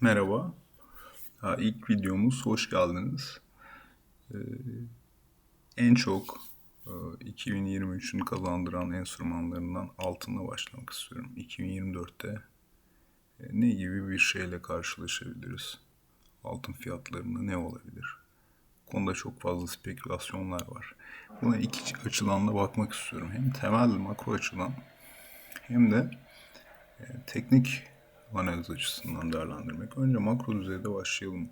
Merhaba. Ha, ilk videomuz hoş geldiniz. Ee, en çok e, 2023'ün kazandıran enstrümanlarından altınla başlamak istiyorum. 2024'te e, ne gibi bir şeyle karşılaşabiliriz? Altın fiyatlarında ne olabilir? Konuda çok fazla spekülasyonlar var. Buna iki açıdan da bakmak istiyorum. Hem temel makro açıdan hem de e, teknik analiz açısından değerlendirmek. Önce makro düzeyde başlayalım.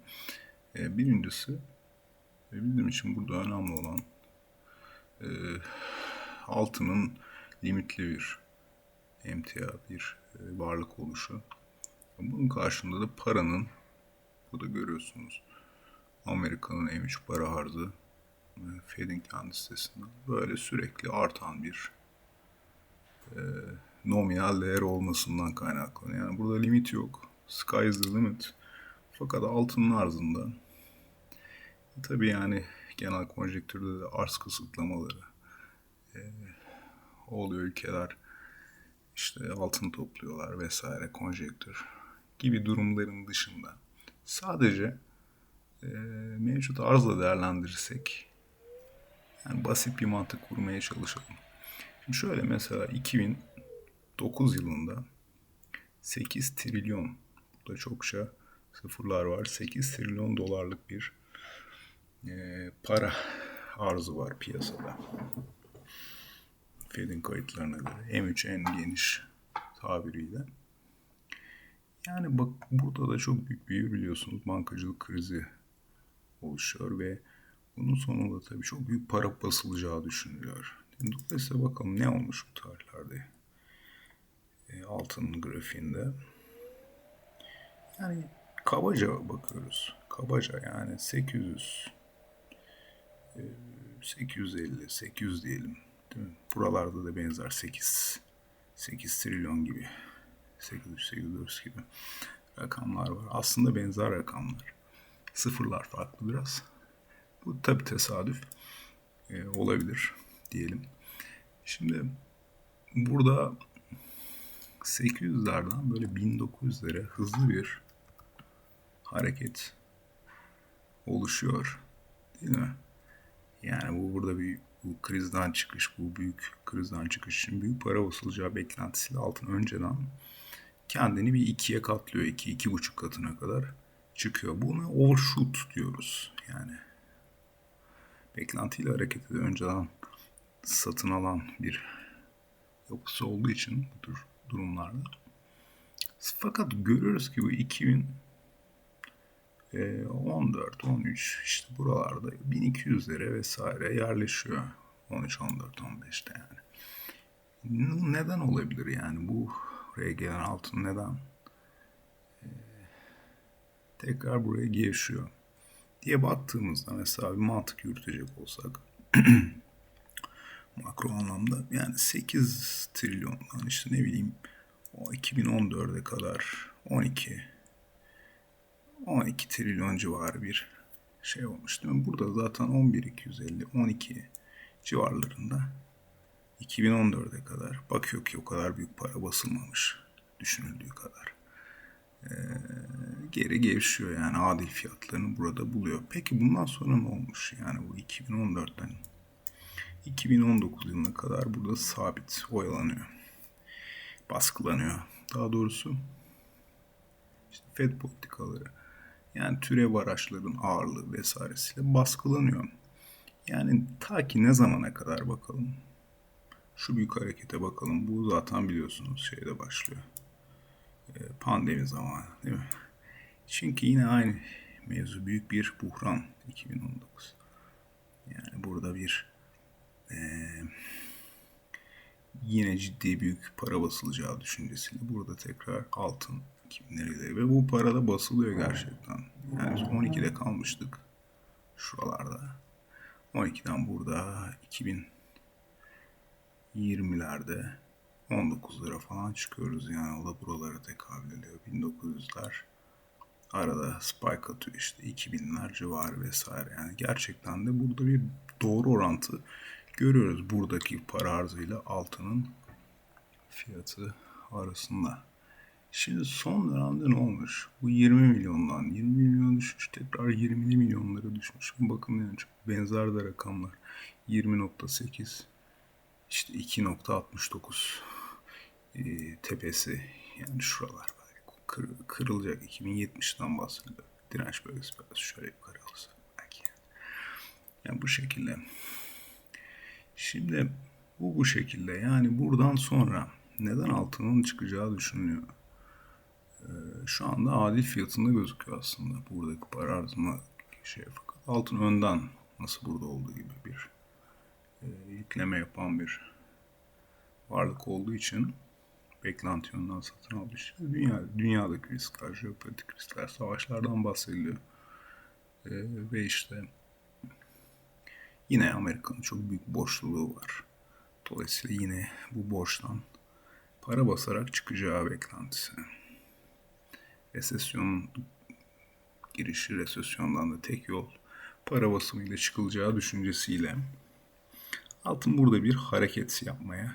E, birincisi ve bizim için burada önemli olan e, altının limitli bir emtia, bir e, varlık oluşu. Bunun karşında da paranın, burada görüyorsunuz Amerika'nın M3 para arzı e, Fed'in kendi sitesinden böyle sürekli artan bir e, nominal değer olmasından kaynaklanıyor. Yani burada limit yok. Sky is the limit. Fakat altının arzında e, tabii yani genel konjektürde de arz kısıtlamaları e, oluyor ülkeler işte altın topluyorlar vesaire konjektür gibi durumların dışında sadece e, mevcut arzla değerlendirirsek yani basit bir mantık kurmaya çalışalım. Şimdi şöyle mesela 2000 9 yılında 8 trilyon, burada çokça sıfırlar var, 8 trilyon dolarlık bir e, para arzı var piyasada. Fed'in kayıtlarına göre M3 en geniş tabiriyle. Yani bak burada da çok büyük bir biliyorsunuz bankacılık krizi oluşuyor ve bunun sonunda tabii çok büyük para basılacağı düşünülüyor. Dolayısıyla bakalım ne olmuş bu tarihlerde e, altın grafiğinde. Yani kabaca bakıyoruz. Kabaca yani 800 850 800 diyelim. Değil mi? Buralarda da benzer 8 8 trilyon gibi 800 800 gibi rakamlar var. Aslında benzer rakamlar. Sıfırlar farklı biraz. Bu tabi tesadüf e, olabilir diyelim. Şimdi burada 800'lerden böyle 1900'lere hızlı bir hareket oluşuyor. Değil mi? Yani bu burada bir bu krizden çıkış, bu büyük krizden çıkış için büyük para basılacağı beklentisiyle altın önceden kendini bir ikiye katlıyor. iki, iki buçuk katına kadar çıkıyor. Buna overshoot diyoruz. Yani beklentiyle hareket ediyor. Önceden satın alan bir yapısı olduğu için budur durumlarda. Fakat görüyoruz ki bu 2014, 13 işte buralarda 1200'lere vesaire yerleşiyor. 13, 14, 15'te yani. Neden olabilir yani bu buraya gelen altın neden ee, tekrar buraya gevşiyor diye baktığımızda mesela bir mantık yürütecek olsak makro anlamda yani 8 trilyondan işte ne bileyim o 2014'e kadar 12 12 trilyon civarı bir şey olmuş değil mi? Burada zaten 11 250 12 civarlarında 2014'e kadar bakıyor ki o kadar büyük para basılmamış düşünüldüğü kadar. Ee, geri gevşiyor yani adil fiyatlarını burada buluyor. Peki bundan sonra ne olmuş? Yani bu 2014'ten 2019 yılına kadar burada sabit oyalanıyor. Baskılanıyor. Daha doğrusu işte FED politikaları yani türev araçların ağırlığı vesairesiyle baskılanıyor. Yani ta ki ne zamana kadar bakalım. Şu büyük harekete bakalım. Bu zaten biliyorsunuz şeyde başlıyor. Ee, pandemi zamanı değil mi? Çünkü yine aynı mevzu büyük bir buhran 2019. Yani burada bir e, yine ciddi büyük para basılacağı düşüncesiyle burada tekrar altın 2000'lere ve bu para da basılıyor gerçekten. Yani biz 12'de kalmıştık şuralarda. 12'den burada 2020'lerde 19 lira falan çıkıyoruz yani o da buralara tekabül ediyor. 1900'ler arada spike atıyor işte 2000'ler civarı vesaire yani gerçekten de burada bir doğru orantı görüyoruz buradaki para arzıyla altının fiyatı arasında. Şimdi son dönemde ne olmuş? Bu 20 milyondan 20 milyon düşmüş tekrar 20 milyonlara düşmüş. Bakın yani çok benzer de rakamlar. 20.8 işte 2.69 e, tepesi yani şuralar böyle kır, kırılacak 2070'den bahsediyor. Direnç bölgesi biraz şöyle yukarı alırsak belki. Yani bu şekilde. Şimdi bu bu şekilde yani buradan sonra neden altının çıkacağı düşünülüyor. Ee, şu anda adil fiyatında gözüküyor aslında buradaki para arzına şey fakat altın önden nasıl burada olduğu gibi bir e, yükleme yapan bir varlık olduğu için beklenti yönden satın aldığı için dünya, dünyadaki riskler, jeopolitik riskler, savaşlardan bahsediliyor. Ee, ve işte yine Amerika'nın çok büyük borçluluğu var. Dolayısıyla yine bu borçtan para basarak çıkacağı beklentisi. Resesyon girişi, resesyondan da tek yol para basımıyla çıkılacağı düşüncesiyle altın burada bir hareket yapmaya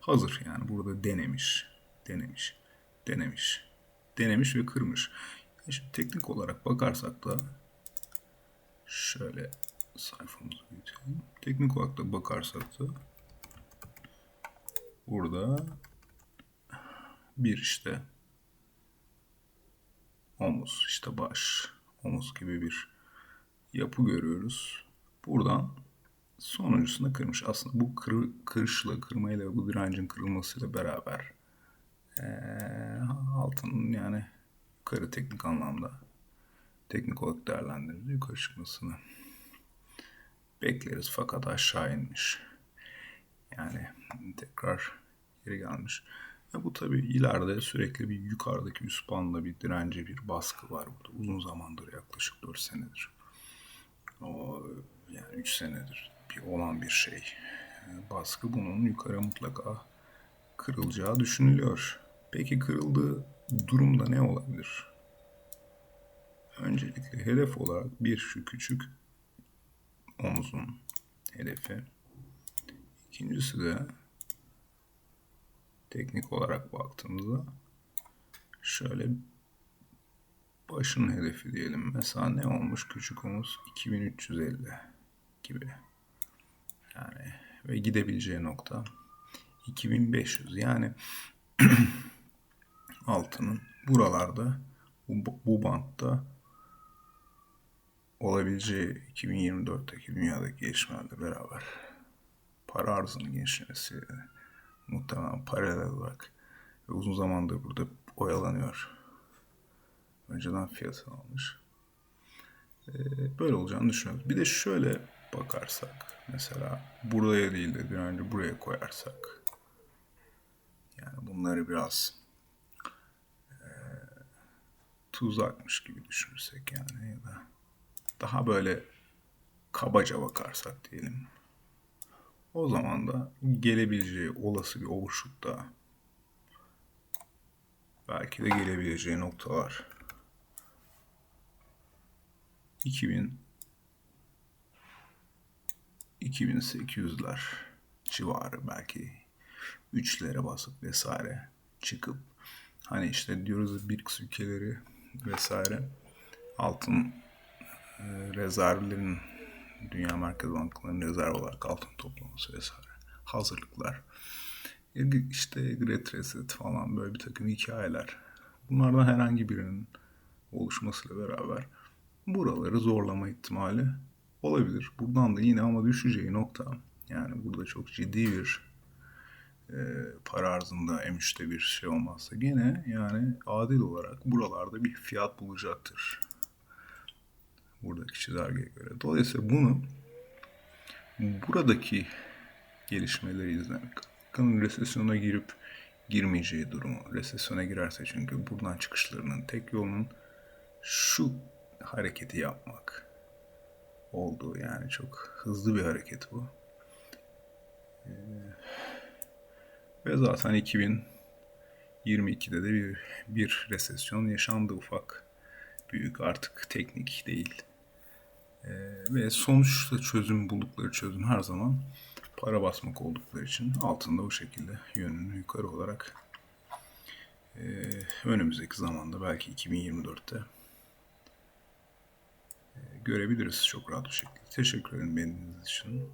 hazır. Yani burada denemiş, denemiş, denemiş, denemiş ve kırmış. Şimdi teknik olarak bakarsak da şöyle sayfamızı büyütelim. Teknik olarak da bakarsak da burada bir işte omuz, işte baş, omuz gibi bir yapı görüyoruz. Buradan sonuncusunda kırmış. Aslında bu kır, kırışla, kırmayla bu direncin kırılmasıyla beraber ee, altının yani yukarı teknik anlamda teknik olarak değerlendirildi yukarı çıkmasını bekleriz fakat aşağı inmiş. Yani tekrar geri gelmiş. Ya bu tabii ileride sürekli bir yukarıdaki üst bandla bir direnci, bir baskı var burada. Uzun zamandır yaklaşık 4 senedir. O yani 3 senedir bir olan bir şey. Baskı bunun yukarı mutlaka kırılacağı düşünülüyor. Peki kırıldığı durumda ne olabilir? Öncelikle hedef olarak bir şu küçük omuzun hedefi. İkincisi de teknik olarak baktığımızda şöyle başın hedefi diyelim. Mesela ne olmuş küçük omuz 2350 gibi. Yani ve gidebileceği nokta 2500. Yani altının buralarda bu, bu bantta olabileceği 2024'teki dünyadaki gelişmelerle beraber para arzının genişlemesi muhtemelen paralel olarak ve uzun zamandır burada oyalanıyor. Önceden fiyatını almış. Ee, böyle olacağını düşünüyorum. Bir de şöyle bakarsak mesela buraya değil de bir önce buraya koyarsak yani bunları biraz e, tuzakmış gibi düşünürsek yani ya da daha böyle kabaca bakarsak diyelim. O zaman da gelebileceği olası bir oluşukta belki de gelebileceği noktalar 2000 2800'ler civarı belki 3'lere basıp vesaire çıkıp hani işte diyoruz BRICS ülkeleri vesaire altın rezervlerin Dünya Merkez Bankaları'nın rezerv olarak altın toplaması vesaire hazırlıklar işte Great Reset falan böyle bir takım hikayeler bunlardan herhangi birinin oluşmasıyla beraber buraları zorlama ihtimali olabilir. Buradan da yine ama düşeceği nokta yani burada çok ciddi bir e, para arzında M3'te bir şey olmazsa gene yani adil olarak buralarda bir fiyat bulacaktır. Buradaki çizelgeye göre. Dolayısıyla bunu buradaki gelişmeleri izlemek. Bakın resesyona girip girmeyeceği durumu. Resesyona girerse çünkü buradan çıkışlarının tek yolunun şu hareketi yapmak olduğu yani çok hızlı bir hareket bu. Ee, ve zaten 2022'de de bir, bir resesyon yaşandı ufak. Büyük artık teknik değil. Ee, ve sonuçta çözüm buldukları çözüm her zaman para basmak oldukları için altında bu şekilde yönünü yukarı olarak Ee, önümüzdeki zamanda belki 2024'te e, görebiliriz çok rahat bir şekilde. Teşekkür ederim beğendiğiniz için.